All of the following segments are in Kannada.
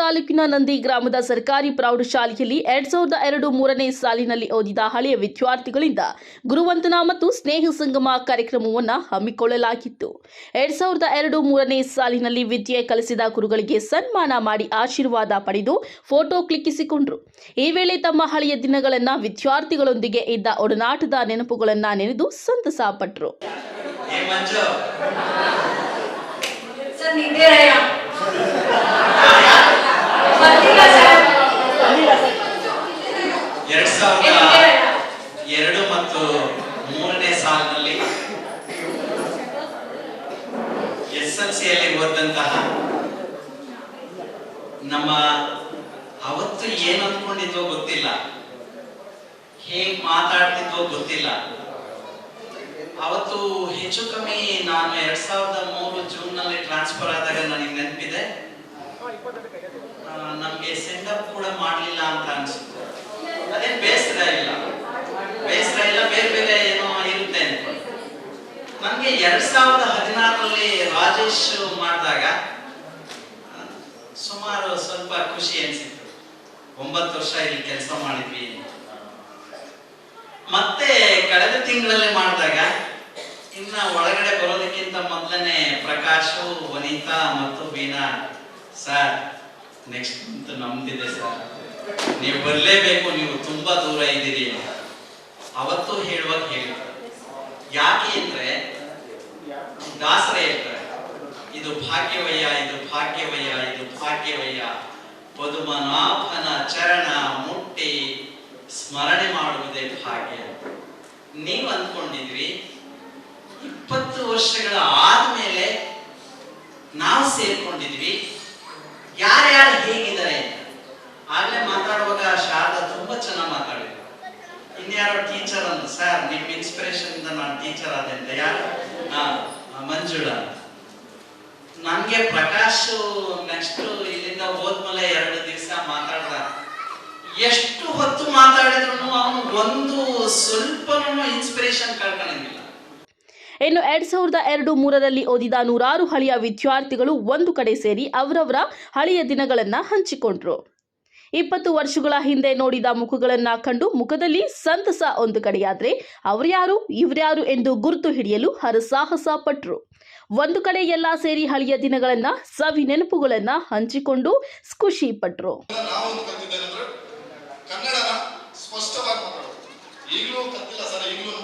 ತಾಲೂಕಿನ ನಂದಿ ಗ್ರಾಮದ ಸರ್ಕಾರಿ ಪ್ರೌಢಶಾಲೆಯಲ್ಲಿ ಎರಡ್ ಸಾವಿರದ ಎರಡು ಮೂರನೇ ಸಾಲಿನಲ್ಲಿ ಓದಿದ ಹಳೆಯ ವಿದ್ಯಾರ್ಥಿಗಳಿಂದ ಗುರುವಂತನ ಮತ್ತು ಸ್ನೇಹ ಸಂಗಮ ಕಾರ್ಯಕ್ರಮವನ್ನು ಹಮ್ಮಿಕೊಳ್ಳಲಾಗಿತ್ತು. ಎರಡ್ ಸಾವಿರದ ಎರಡು ಮೂರನೇ ಸಾಲಿನಲ್ಲಿ ವಿದ್ಯೆ ಕಲಿಸಿದ ಗುರುಗಳಿಗೆ ಸನ್ಮಾನ ಮಾಡಿ ಆಶೀರ್ವಾದ ಪಡೆದು ಫೋಟೋ ಕ್ಲಿಕ್ಕಿಸಿಕೊಂಡರು. ಈ ವೇಳೆ ತಮ್ಮ ಹಳೆಯ ದಿನಗಳನ್ನ ವಿದ್ಯಾರ್ಥಿಗಳೊಂದಿಗೆ ಇದ್ದ ಒಡನಾಟದ ನೆನಪುಗಳನ್ನ ನೆನೆದು ಸಂತಸ ಪಟ್ಟರು ಸರ್ ನಿಂದೇರಯ್ಯ ಬರ್ತಿಲ್ಲ ಸರ್ ಎರಡ್ ಸಾವಿರದ ನಿಂದೇರಯ್ಯ ಎರಡು ಮತ್ತು ಮೂರನೇ ಸಾಲಿನಲ್ಲಿ ಎಲ್ ಓದಂತಹ ನಮ್ಮ ಅವತ್ತು ಏನ್ ಅನ್ಕೊಂಡಿದ್ವೋ ಗೊತ್ತಿಲ್ಲ. ಹೇಗ್ ಮಾತಾಡ್ತಿದ್ವೋ ಗೊತ್ತಿಲ್ಲ. ಅವತ್ತು ಹೆಚ್ಚು ಕಮ್ಮಿ ನಾನು ಎರಡ್ ಸಾವಿರದ ಮೂರು ಜೂನ್ನಲ್ಲಿ ಟ್ರಾನ್ಸ್ಫರ್ ಆದಾಗ ನನಗೆ ನೆನಪಿದೆ. ನಮ್ಗೆ ಸೆಂಡ್ ಅಪ್ ಕೂಡ ಮಾಡ್ಲಿಲ್ಲ ಅಂತ ಅನ್ಸುತ್ತೆ. ಅದೇನ್ ಬೇಸರ ಇಲ್ಲ. ಬೇಸರ ಇಲ್ಲ, ಬೇರೆ ಬೇರೆ ಏನೋ ನನ್ಗೆ ಎರಡ್ ಸಾವಿರದ ಹದಿನಾರರಲ್ಲಿ ರಾಜೇಶ್ ಮಾಡಿದಾಗ ಸುಮಾರು ಸ್ವಲ್ಪ ಖುಷಿ ಅನಿಸಿತ್ತು. ಒಂಬತ್ತು ವರ್ಷ ಇಲ್ಲಿ ಕೆಲಸ ಮಾಡಿದ್ವಿ. ಮತ್ತೆ ಕಳೆದ ತಿಂಗಳಲ್ಲಿ ಮಾಡಿದಾಗ, ಇನ್ನ ಒಳಗಡೆ ಬರೋದಕ್ಕಿಂತ ಮೊದಲನೇ ಪ್ರಕಾಶ್, ವನಿತಾ ಮತ್ತು ವೀಣಾ, ಸರ್ ನೆಕ್ಸ್ಟ್ ಮಂತ್ ನಮ್ದಿದೆ ಸರ್. ನೀವು ಬರಲೇಬೇಕು, ನೀವು ತುಂಬಾ ದೂರ ಇದ್ದೀರಿ. ಅವತ್ತು ಹೇಳುವಾಗ ಹೇಳಿದ್ರು. ಯಾಕೆ ಅಂದ್ರೆ ದಾಸರ ಹೇಳ್ತಾರೆ ಇದು ಭಾಗ್ಯವಯ್ಯ ಇದು ಭಾಗ್ಯವಯ್ಯ ಇದು ಭಾಗ್ಯವಯ್ಯ. ಪದುಮನಾಭನ ಚರಣ ಮುಟ್ಟಿ ಸ್ಮರಣೆ ಮಾಡುವುದೇ ಭಾಗ್ಯ. ನೀವು ಅಂದ್ಕೊಂಡಿದ್ರಿ, ಇಪ್ಪತ್ತು ವರ್ಷಗಳ ಆದ್ಮೇಲೆ ನಾವು ಸೇರ್ಕೊಂಡಿದ್ವಿ. ಯಾರ್ಯಾರು ಹೇಗಿದ್ದಾರೆ ಆಗ್ಲೇ ಮಾತಾಡುವಾಗ ಶಾರದಾ ತುಂಬಾ ಚೆನ್ನಾಗಿ ಮಾತಾಡಿದ್ರು. ಇನ್ಯಾರೋ ಟೀಚರ್ ಅಂತ ಸರ್ ನಿಮ್ ಇನ್ಸ್ಪಿರೇಷನ್ ನಾನು ಟೀಚರ್ ಆದೆ ಅಂತ. ಯಾರು? ಮಂಜುಳಾ. ನನ್ಗೆ ಪ್ರಕಾಶ್ ನೆಕ್ಸ್ಟ್ ಇಲ್ಲಿಂದ ಹೋದ್ಮೇಲೆ ಎರಡು ದಿವಸ ಮಾತಾಡ್ದ. ಎಷ್ಟು ಹೊತ್ತು ಮಾತಾಡಿದ್ರು ಅವನು ಒಂದು ಸ್ವಲ್ಪನೂ ಇನ್ಸ್ಪಿರೇಷನ್ ಕಳ್ಕೊಂಡಿಲ್ಲ ಇನ್ನು ಎರಡ್ ಸಾವಿರದ ಎರಡು ಮೂರರಲ್ಲಿ ಓದಿದ ನೂರಾರು ಹಳೆಯ ವಿದ್ಯಾರ್ಥಿಗಳು ಒಂದು ಕಡೆ ಸೇರಿ ಅವರವರ ಹಳೆಯ ದಿನಗಳನ್ನು ಹಂಚಿಕೊಂಡ್ರು. ಇಪ್ಪತ್ತು ವರ್ಷಗಳ ಹಿಂದೆ ನೋಡಿದ ಮುಖಗಳನ್ನ ಕಂಡು ಮುಖದಲ್ಲಿ ಸಂತಸ ಒಂದು ಕಡೆಯಾದ್ರೆ ಅವರ್ಯಾರು ಇವ್ರ್ಯಾರು ಎಂದು ಗುರುತು ಹಿಡಿಯಲು ಹರಸಾಹಸ ಪಟ್ರು. ಒಂದು ಕಡೆ ಎಲ್ಲ ಸೇರಿ ಹಳೆಯ ದಿನಗಳನ್ನ, ಸವಿ ನೆನಪುಗಳನ್ನ ಹಂಚಿಕೊಂಡು ಖುಷಿ ಪಟ್ರು. ಈಗಲೂ ಈಗಲೂ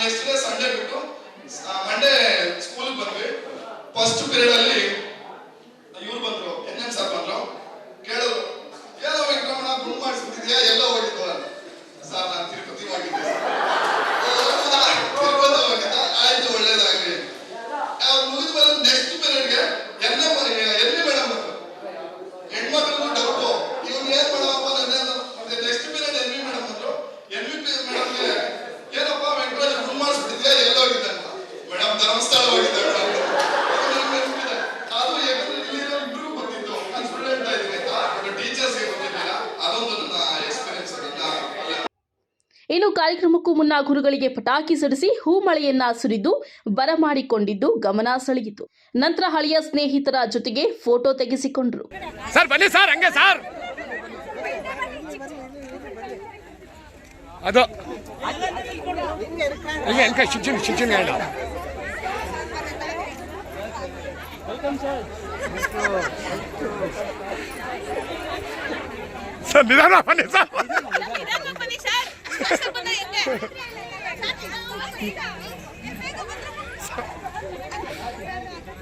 ನೆಕ್ಸ್ಟ್ ಡೇ ಸಂಡೇ ಬಿಟ್ಟು ಕಾರ್ಯಕ್ರಮಕ್ಕೂ ಮುನ್ನ ಗುರುಗಳಿಗೆ ಪಟಾಕಿ ಸಿಡಿಸಿ ಹೂಮಳೆಯನ್ನ ಸುರಿದು ಬರಮಾಡಿಕೊಂಡಿದ್ದು ಗಮನ ಸೆಳೆಯಿತು. ನಂತರ ಹಳೆಯ ಸ್ನೇಹಿತರ ಜೊತೆಗೆ ಫೋಟೋ ತೆಗೆಸಿಕೊಂಡ್ರು. ಸರ್, ನಿಧಾನ ಬನ್ನಿ ಸರ್.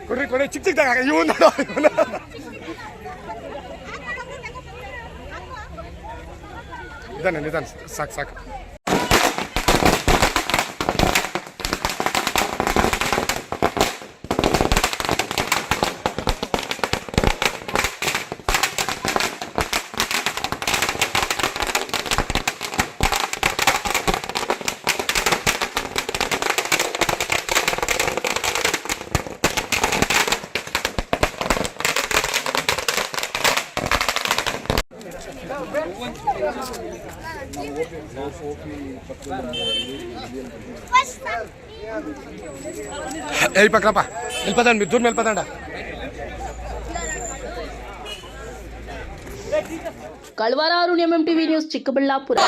ಕೊಡ್ರಿ ಕೊಡ್ರಿ ಚಿಕ್ಕ ಚಿಕ್ಕದಾಗ ಇವು ನೋಡು ಇವ್ನು. ನಿಧಾನ ನಿಧಾನ ಸಾಕು ಸಾಕು వెళ్ళిపోకరాపా వెళ్ళిపోతాండి మీరు దూరం వెళ్ళిపోతాండా కల్వారారుణ్యం ఎంఎం న్యూస్ చిక్కబళ్ళాపురం.